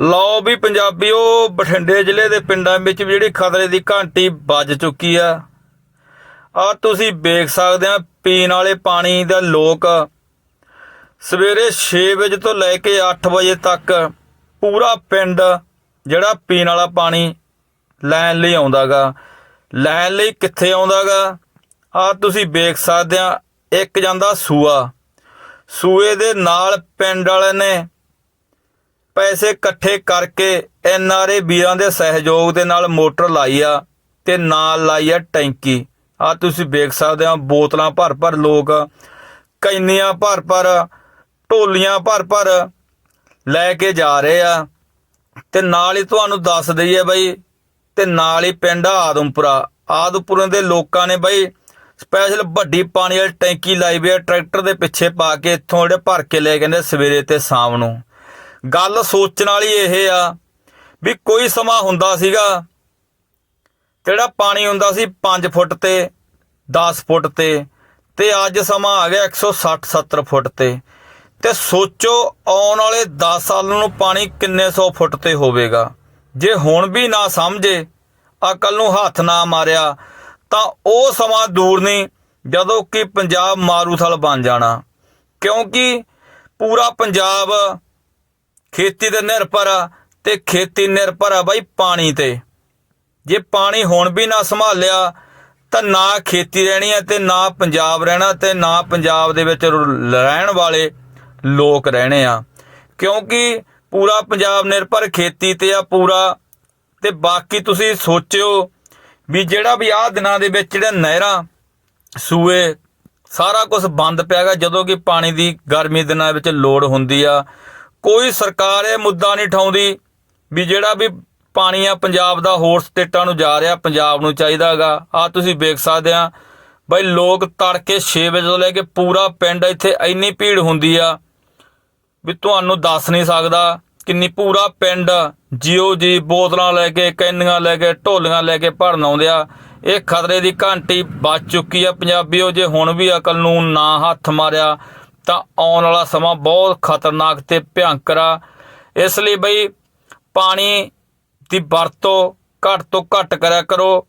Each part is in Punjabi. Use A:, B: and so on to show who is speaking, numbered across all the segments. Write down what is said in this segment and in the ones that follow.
A: ਲਓ ਵੀ ਪੰਜਾਬੀਓ, ਬਠਿੰਡੇ ਜ਼ਿਲ੍ਹੇ ਦੇ ਪਿੰਡਾਂ ਵਿੱਚ ਵੀ ਜਿਹੜੀ ਖਤਰੇ ਦੀ ਘੰਟੀ ਵੱਜ ਚੁੱਕੀ ਆ। ਆ ਤੁਸੀਂ ਵੇਖ ਸਕਦੇ ਆ, ਪੀਣ ਵਾਲੇ ਪਾਣੀ ਦਾ ਲੋਕ ਸਵੇਰੇ 6 ਵਜੇ ਤੋਂ ਲੈ ਕੇ 8 ਵਜੇ ਤੱਕ ਪੂਰਾ ਪਿੰਡ ਜਿਹੜਾ ਪੀਣ ਵਾਲਾ ਪਾਣੀ ਲੈਣ ਲਈ ਆਉਂਦਾਗਾ। ਲੈਣ ਲਈ ਕਿੱਥੇ ਆਉਂਦਾਗਾ? ਆ ਤੁਸੀਂ ਵੇਖ ਸਕਦੇ ਆ, ਇੱਕ ਜਾਂਦਾ ਸੂਆ। ਸੂਏ ਦੇ ਨਾਲ ਪਿੰਡ ਵਾਲਿਆਂ ਨੇ ਪੈਸੇ ਇਕੱਠੇ ਕਰਕੇ ਐਨਆਰਏ ਵੀਰਾਂ ਦੇ ਸਹਿਯੋਗ ਦੇ ਨਾਲ ਮੋਟਰ ਲਾਈ ਆ ਤੇ ਨਾਲ ਲਾਈ ਆ ਟੈਂਕੀ। ਆ ਤੁਸੀਂ ਵੇਖ ਸਕਦੇ ਆ ਬੋਤਲਾਂ ਭਰ ਭਰ ਲੋਕ, ਕੈਨੀਆਂ ਭਰ ਭਰ, ਢੋਲੀਆਂ ਭਰ ਭਰ ਲੈ ਕੇ ਜਾ ਰਹੇ ਆ। ਤੇ ਨਾਲ ਹੀ ਤੁਹਾਨੂੰ ਦੱਸ ਦਈਏ ਬਈ, ਤੇ ਨਾਲ ਹੀ ਪਿੰਡ ਆਦਮਪੁਰਾ। ਆਦਮਪੁਰ ਦੇ ਲੋਕਾਂ ਨੇ ਬਈ ਸਪੈਸ਼ਲ ਵੱਡੀ ਪਾਣੀ ਵਾਲੀ ਟੈਂਕੀ ਲਾਈ ਵੀ ਆ, ਟਰੈਕਟਰ ਦੇ ਪਿੱਛੇ ਪਾ ਕੇ ਇੱਥੋਂ ਜਿਹੜੇ ਭਰ ਕੇ ਲੈ ਕਹਿੰਦੇ ਸਵੇਰੇ ਤੇ ਸ਼ਾਮ ਨੂੰ। ਗੱਲ ਸੋਚਣ ਵਾਲੀ ਇਹ ਆ ਵੀ ਕੋਈ ਸਮਾਂ ਹੁੰਦਾ ਸੀਗਾ ਜਿਹੜਾ ਪਾਣੀ ਹੁੰਦਾ ਸੀ 5 ਫੁੱਟ ਤੇ 10 ਫੁੱਟ ਤੇ ਤੇ ਅੱਜ ਸਮਾਂ ਆ ਗਿਆ 160 70 ਫੁੱਟ ਤੇ। ਤੇ ਸੋਚੋ ਆਉਣ ਵਾਲੇ 10 ਸਾਲ ਨੂੰ ਪਾਣੀ ਕਿੰਨੇ ਸੌ ਫੁੱਟ ਤੇ ਹੋਵੇਗਾ। ਜੇ ਹੁਣ ਵੀ ਨਾ ਸਮਝੇ, ਅਕਲ ਨੂੰ ਹੱਥ ਨਾ ਮਾਰਿਆ, ਤਾਂ ਉਹ ਸਮਾਂ ਦੂਰ ਨਹੀਂ ਜਦੋਂ ਕਿ ਪੰਜਾਬ ਮਾਰੂਥਲ ਬਣ ਜਾਣਾ। ਕਿਉਂਕਿ ਪੂਰਾ ਪੰਜਾਬ ਖੇਤੀ ਤੇ ਨਿਰਭਰ ਆ ਤੇ ਖੇਤੀ ਨਿਰਭਰ ਆ ਬਾਈ ਪਾਣੀ ਤੇ। ਜੇ ਪਾਣੀ ਹੁਣ ਵੀ ਨਾ ਸੰਭਾਲਿਆ, ਤਾਂ ਨਾ ਖੇਤੀ ਰਹਿਣੀ ਹੈ ਤੇ ਨਾ ਪੰਜਾਬ ਰਹਿਣਾ ਤੇ ਨਾ ਪੰਜਾਬ ਦੇ ਵਿੱਚ ਰਹਿਣ ਵਾਲੇ ਲੋਕ ਰਹਿਣੇ ਆ। ਕਿਉਂਕਿ ਪੂਰਾ ਪੰਜਾਬ ਨਿਰਭਰ ਖੇਤੀ ਤੇ ਆ ਪੂਰਾ, ਤੇ ਬਾਕੀ ਤੁਸੀਂ ਸੋਚਿਓ ਵੀ ਜਿਹੜਾ ਵੀ ਆਹ ਦਿਨਾਂ ਦੇ ਵਿੱਚ ਜਿਹੜਾ ਨਹਿਰਾਂ, ਸੂਏ, ਸਾਰਾ ਕੁਝ ਬੰਦ ਪਿਆਗਾ ਜਦੋਂ ਕਿ ਪਾਣੀ ਦੀ ਗਰਮੀ ਦਿਨਾਂ ਵਿੱਚ ਲੋੜ ਹੁੰਦੀ ਆ। ਕੋਈ ਸਰਕਾਰ ਇਹ ਮੁੱਦਾ ਨਹੀਂ ਠਾਉਂਦੀ ਵੀ ਜਿਹੜਾ ਵੀ ਪਾਣੀ ਆ ਪੰਜਾਬ ਦਾ ਹੋਰ ਸਟੇਟਾਂ ਨੂੰ ਜਾ ਰਿਹਾ, ਪੰਜਾਬ ਨੂੰ ਚਾਹੀਦਾਗਾ। ਆ ਤੁਸੀਂ ਵੇਖ ਸਕਦੇ ਆ, ਬਈ ਲੋਕ ਤੜਕੇ 6 ਵਜੇ ਤੋਂ ਲੈ ਕੇ ਪੂਰਾ ਪਿੰਡ ਇੱਥੇ ਇੰਨੀ ਭੀੜ ਹੁੰਦੀ ਆ ਵੀ ਤੁਹਾਨੂੰ ਦੱਸ ਨਹੀਂ ਸਕਦਾ ਕਿੰਨੀ ਪੂਰਾ ਪਿੰਡ ਜਿਓ ਜੀ ਬੋਤਲਾਂ ਲੈ ਕੇ, ਕੈਨੀਆਂ ਲੈ ਕੇ, ਢੋਲੀਆਂ ਲੈ ਕੇ ਭਰਨ ਆਉਂਦੇ ਆ। ਇਹ ਖਤਰੇ ਦੀ ਘੰਟੀ ਵੱਜ ਚੁੱਕੀ ਆ ਪੰਜਾਬੀਓ, ਜੇ ਹੁਣ ਵੀ ਅਕਲ ਨੂੰ ਨਾ ਹੱਥ ਮਾਰਿਆ ਤਾਂ ਆਉਣ ਵਾਲਾ ਸਮਾਂ ਬਹੁਤ ਖਤਰਨਾਕ ਤੇ ਭਿਆਨਕ ਆ। ਇਸ ਲਈ ਬਈ ਪਾਣੀ ਦੀ ਵਰਤੋਂ ਘੱਟ ਤੋਂ ਘੱਟ ਕਰਿਆ ਕਰੋ।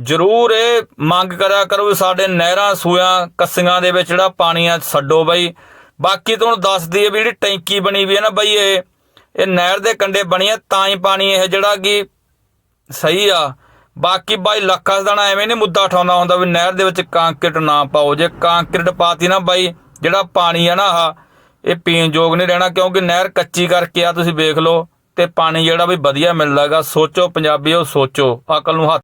A: ਜ਼ਰੂਰ ਇਹ ਮੰਗ ਕਰਿਆ ਕਰੋ ਵੀ ਸਾਡੇ ਨਹਿਰਾਂ ਸੂਆਂ ਕੱਸੀਆਂ ਦੇ ਵਿੱਚ ਜਿਹੜਾ ਪਾਣੀ ਆ ਛੱਡੋ ਬਈ। ਬਾਕੀ ਤੁਹਾਨੂੰ ਦੱਸ ਦਈਏ ਵੀ ਜਿਹੜੀ ਟੈਂਕੀ ਬਣੀ ਵੀ ਹੈ ਨਾ ਬਈ ਇਹ ਇਹ ਨਹਿਰ ਦੇ ਕੰਢੇ ਬਣੀ ਹੈ ਤਾਂ ਹੀ ਪਾਣੀ ਇਹ ਜਿਹੜਾ ਕਿ ਸਹੀ ਆ। ਬਾਕੀ ਬਾਈ ਲੱਖਾਂ ਦਾਣਾ ਐਵੇਂ ਨਹੀਂ ਮੁੱਦਾ ਉਠਾਉਂਦਾ ਹੁੰਦਾ ਵੀ ਨਹਿਰ ਦੇ ਵਿੱਚ ਕੰਕਰੀਟ ਨਾ ਪਾਓ। ਜੇ ਕੰਕਰੀਟ ਪਾਤੀ ਨਾ ਬਾਈ ਜਿਹੜਾ ਪਾਣੀ ਆ ਨਾ ਆਹ, ਇਹ ਪੀਣ ਯੋਗ ਨਹੀਂ ਰਹਿਣਾ ਕਿਉਂਕਿ ਨਹਿਰ ਕੱਚੀ ਕਰਕੇ ਆ, ਤੁਸੀਂ ਵੇਖ ਲਓ, ਤੇ ਪਾਣੀ ਜਿਹੜਾ ਵੀ ਵਧੀਆ ਮਿਲਦਾਗਾ ਸੋਚੋ ਪੰਜਾਬੀਓ, ਸੋਚੋ, ਅਕਲ ਨੂੰ ਹੱਥ